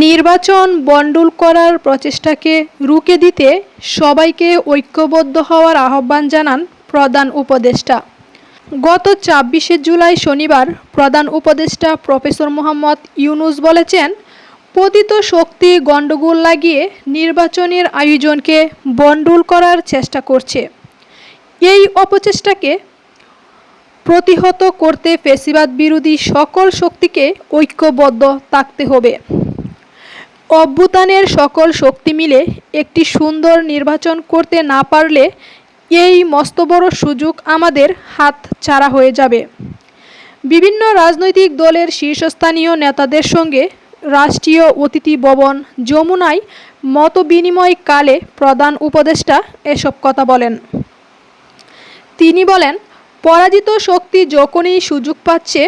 নির্বাচন বন্ডুল করার প্রচেষ্টাকে রুখে দিতে সবাইকে ঐক্যবদ্ধ হওয়ার আহ্বান জানান প্রধান উপদেষ্টা। গত ছাব্বিশে জুলাই শনিবার প্রধান উপদেষ্টা প্রফেসর মোহাম্মদ ইউনুস বলেছেন, পতিত শক্তি গণ্ডগোল লাগিয়ে নির্বাচনের আয়োজনকে বন্ডুল করার চেষ্টা করছে। এই অপচেষ্টাকে প্রতিহত করতে ফেসিবাদ বিরোধী সকল শক্তিকে ঐক্যবদ্ধ থাকতে হবে। অভ্যুত্থানের সকল শক্তি মিলে একটি সুন্দর নির্বাচন করতে না পারলে এই মস্ত বড় সুযোগ আমাদের হাত ছাড়া হয়ে যাবে। বিভিন্ন রাজনৈতিক দলের শীর্ষস্থানীয় নেতাদের সঙ্গে রাষ্ট্রীয় অতিথি ভবন যমুনায় মত বিনিময় কালে প্রধান উপদেষ্টা এসব কথা বলেন। তিনি বলেন, পরাজিত শক্তি যখনই সুযোগ পাচ্ছে,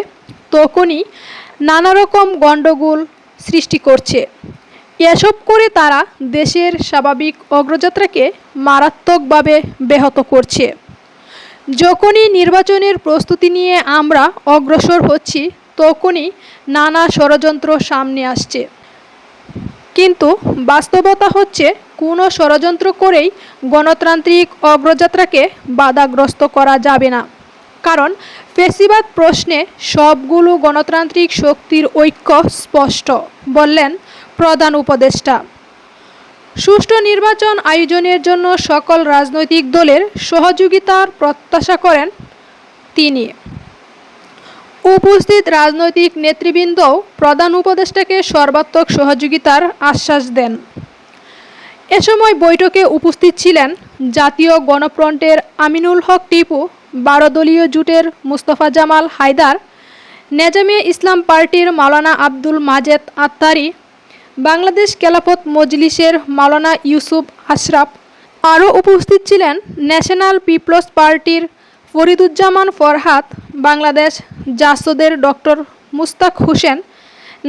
তখনই নানারকম গণ্ডগোল সৃষ্টি করছে। এসব করে তারা দেশের স্বাভাবিক অগ্রযাত্রাকে মারাত্মকভাবে ব্যাহত করছে। যখনই নির্বাচনের প্রস্তুতি নিয়ে আমরা অগ্রসর হচ্ছি, তখনই নানা ষড়যন্ত্র সামনে আসছে। কিন্তু বাস্তবতা হচ্ছে, কোনো ষড়যন্ত্র করেই গণতান্ত্রিক অগ্রযাত্রাকে বাধাগ্রস্ত করা যাবে না। কারণ ফেসিবাদ প্রশ্নে সবগুলো গণতান্ত্রিক শক্তির ঐক্য স্পষ্ট। বললেন প্রধান উপদেষ্টা। সুষ্ঠু নির্বাচন আয়োজনের জন্য সকল রাজনৈতিক দলের সহযোগিতার প্রত্যাশা করেন তিনি। উপস্থিত রাজনৈতিক নেতৃবৃন্দও প্রধান উপদেষ্টাকে সর্বাত্মক সহযোগিতার আশ্বাস দেন। এ সময় বৈঠকে উপস্থিত ছিলেন জাতীয় গণফ্রন্টের আমিনুল হক টিপু বারো দলীয় জোটের মুস্তফা জামাল হায়দার, নেজামে ইসলাম পার্টির মাওলানা আব্দুল মাজেদ আত্তারি বাংলাদেশ খেলাফত মজলিসের মাওলানা ইউসুফ আশরাফ। আরও উপস্থিত ছিলেন ন্যাশনাল পিপলস পার্টির Fariduzzaman Farhad, Bangladesh জাসদের doctor Mustaq Hossain,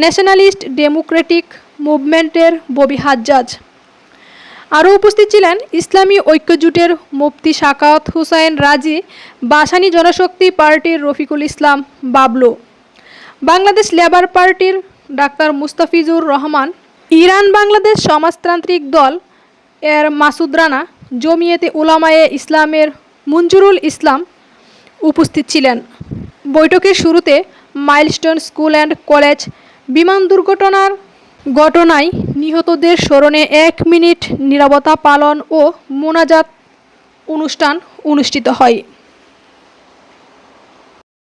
nationalist democratic মুভমেন্টের Bobby Hajjaj. আরও উপস্থিত ছিলেন ইসলামী ঐক্যজোটের মুফতি শাকাওয়াত হুসাইন রাজি, বাসানী জনশক্তি পার্টির রফিকুল ইসলাম বাবলু। বাংলাদেশ লেবার পার্টির ডাক্তার মুস্তাফিজুর রহমান, ইরান বাংলাদেশ সমাজতান্ত্রিক দল এর মাসুদ রানা, জমিয়েতে উলামায়ে ইসলামের মঞ্জুরুল ইসলাম উপস্থিত ছিলেন। বৈঠকের শুরুতে মাইলস্টোন স্কুল অ্যান্ড কলেজ বিমান দুর্ঘটনার ঘটনায় নিহতদের স্মরণে এক মিনিট নীরবতা পালন ও মোনাজাত অনুষ্ঠান অনুষ্ঠিত হয়।